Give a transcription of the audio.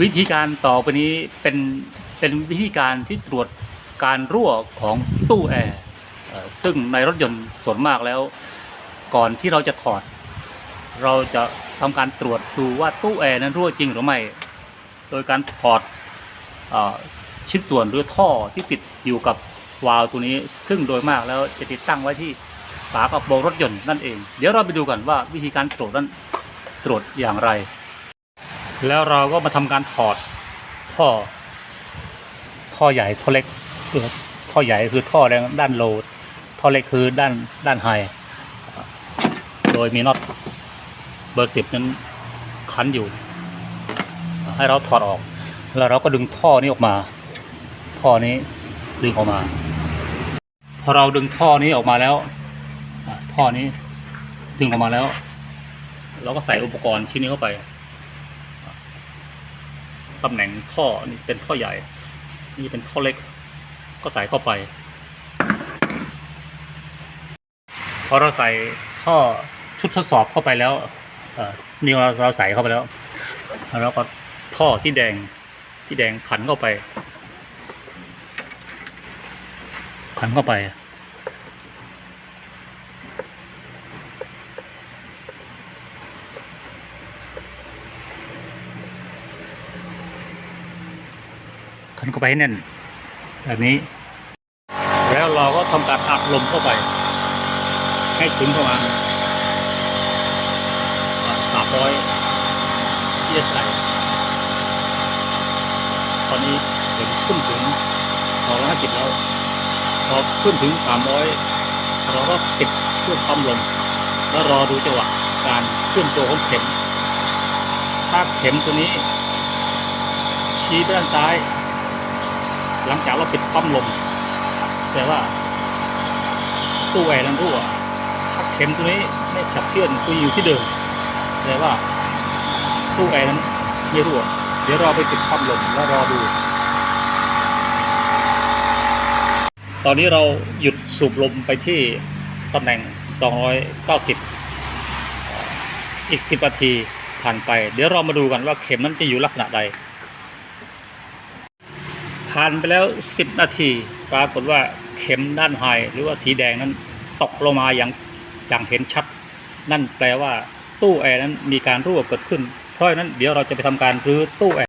วิธีการต่อไปนี้เป็นเป็นวิธีการที่ตรวจการรั่วของตู้แอร์ซึ่งในรถยนต์ส่วนมากแล้ว ก่อนที่เราจะถอด เราจะทำการตรวจดูว่าตู้แอร์นั้นรั่วจริงหรือไม่ โดยการถอดอชิ้นส่วนหรือท่อที่ติดอยู่กับวาล์วตัวนี้ ซึ่งโดยมากแล้วจะติดตั้งไว้ที่ฝากระโปรงรถยนต์นั่นเอง เดี๋ยวเราไปดูกันว่าวิธีการตรวจนั้นตรวจอย่างไร แล้วเราก็มาทำการถอดท่อ ท่อใหญ่ท่อเล็กคือท่อใหญ่คือท่อแรงด้านโลท่อเล็กคือด้านด้านไฮโดยมีน็อตเบอร์สิบนั้นคันอยู่ ให้เราถอดออก แล้วเราก็ดึงท่อนี้ออกมา ท่อนี้ดึงออกมา พอเราดึงท่อนี้ออกมาแล้วท่อนี้ดึงออกมาแล้ว เราก็ใส่อุปกรณ์ชิ้นนี้เข้าไป ตำแหน่งท่อนี่เป็นท่อใหญ่ นี่เป็นท่อเล็ก ก็ใส่เข้าไป พอเราใส่ท่อชุดทดสอบเข้าไปแล้วเอ่อนี่เราเราใส่เข้าไปแล้วแล้วก็ท่อที่แดงที่แดงขันเข้าไป ขันเข้าไป ขันเข้าไปให้แน่นแบบนี้ แล้วเราก็ทำการอัดลมเข้าไป ให้ถึงประมาณสามร้อยที่จะใส่ตอนนี้เห็นขึ้นถึงสองร้อยห้าสิบแล้วพอขึ้นถึงสามร้อยเราก็ปิดเครื่องปั๊มลม แล้วรอดูจังหวะการเคลื่อนตัวของเข็มถ้าเข็มตัวนี้ ชี้ไปด้านซ้าย หลังจากเราปิดปั๊มลมแปลว่าตู้แอร์นั้นรั่วถ้าเข็มตัวนี้ไม่ขับเคลื่อนคืออยู่ที่เดิมแปลว่าตู้แอร์นั้นไม่รั่ว เดี๋ยวราไปปิดปั๊มลมแล้วรอดู ตอนนี้เราหยุดสูบลมไปที่ตำแหน่ง 290 อีก 10นาทีผ่านไป เดี๋ยวเรามาดูกันว่าเข็มนั้นจะอยู่ลักษณะใด ผ่านไปแล้ว 10 นาที ปรากฏว่าเข็มด้านไฮหรือว่าสีแดงนั้นตกลงมาอย่างอย่างเห็นชัด นั่นแปลว่าตู้แอร์นั้นมีการรั่วเกิดขึ้น เพราะนั้นเดี๋ยวเราจะไปทำการรื้อตู้แอร์